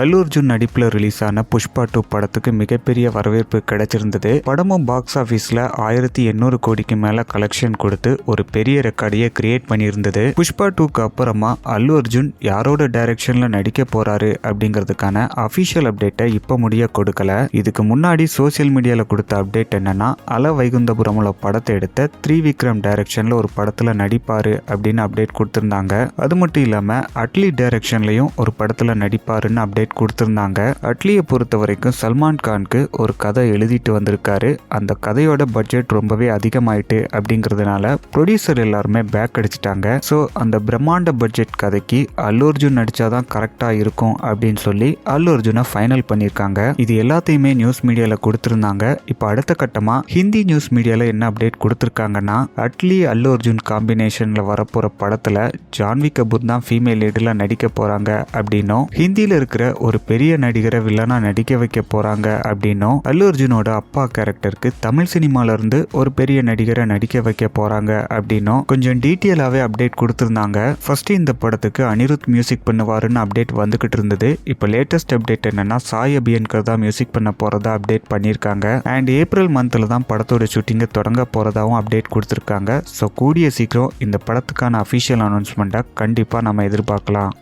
அல்லு அர்ஜுன் நடிப்பில் ரிலீஸ் ஆன புஷ்பா டூ படத்துக்கு மிகப்பெரிய வரவேற்பு கிடைச்சிருந்தது. படமும் பாக்ஸ் ஆஃபீஸில் ஆயிரத்தி எண்ணூறு கோடிக்கு மேலே கலெக்ஷன் கொடுத்து ஒரு பெரிய ரெக்கார்டையே கிரியேட் பண்ணியிருந்தது. புஷ்பா டூக்கு அப்புறமா அல்லு அர்ஜுன் யாரோட டைரக்ஷனில் நடிக்க போறாரு அப்படிங்கிறதுக்கான அஃபிஷியல் அப்டேட்டை இப்போ முடிய கொடுக்கல. இதுக்கு முன்னாடி சோஷியல் மீடியாவில் கொடுத்த அப்டேட் என்னன்னா அல வைகுந்தபுரமில் படத்தை எடுத்த த்ரீ விக்ரம் டைரக்ஷனில் ஒரு படத்தில் நடிப்பார் அப்படின்னு அப்டேட் கொடுத்துருந்தாங்க. அது மட்டும் இல்லாமல் அட்லி டைரக்ஷன்லையும் ஒரு படத்தில் நடிப்பாருன்னு அப்டேட் கொடுத்துருந்தாங்க. அட்லியை பொறுத்த வரைக்கும் சல்மான் கானுக்கு ஒரு கதை எழுதிட்டு வந்திருக்காரு. அந்த கதையோட பட்ஜெட் ரொம்பவே அதிகமாயிட்டு அப்படிங்கிறதுனால ப்ரொடியூசர் எல்லாருமே பேக் அடிச்சிட்டாங்க. ஸோ அந்த பிரம்மாண்ட பட்ஜெட் கதைக்கு அல்லு அர்ஜுன் நடிச்சாதான் கரெக்டாக இருக்கும் அப்படின்னு சொல்லி அல்லு அர்ஜுனை ஃபைனல் பண்ணியிருக்காங்க. இது எல்லாத்தையுமே நியூஸ் மீடியாவில் கொடுத்துருந்தாங்க. இப்போ அடுத்த கட்டமாக ஹிந்தி நியூஸ் மீடியாவில் என்ன அப்டேட் கொடுத்துருக்காங்கன்னா அட்லி அல்லு அர்ஜுன் காம்பினேஷனில் வரப்போகிற படத்தில் ஜான்வி கபூர் தான் ஃபீமேல் லீடில் நடிக்க போகிறாங்க அப்படின்னும் ஹிந்தியில் இருக்கிற ஒரு பெரிய நடிகரை வில்லனா நடிக்க வைக்க போகிறாங்க அப்படின்னும் அல்லு அர்ஜுனோட அப்பா கேரக்டருக்கு தமிழ் சினிமால இருந்து ஒரு பெரிய நடிகரை நடிக்க வைக்க போகிறாங்க அப்படின்னும் கொஞ்சம் டீட்டெயிலாகவே அப்டேட் கொடுத்துருந்தாங்க. ஃபர்ஸ்ட் இந்த படத்துக்கு அனிருத் மியூசிக் பண்ணுவாருன்னு அப்டேட் வந்துகிட்டு இருந்தது. இப்போ லேட்டஸ்ட் அப்டேட் என்னன்னா சாய் அபியன்கர் தான் மியூசிக் பண்ண போகிறதா அப்டேட் பண்ணியிருக்காங்க. அண்ட் ஏப்ரல் மந்த்ல தான் படத்தோட ஷூட்டிங்கை தொடங்க போகிறதாவும் அப்டேட் கொடுத்துருக்காங்க. ஸோ கூடிய சீக்கிரம் இந்த படத்துக்கான அஃபிஷியல் அனௌன்ஸ்மெண்ட்டை கண்டிப்பாக நம்ம எதிர்பார்க்கலாம்.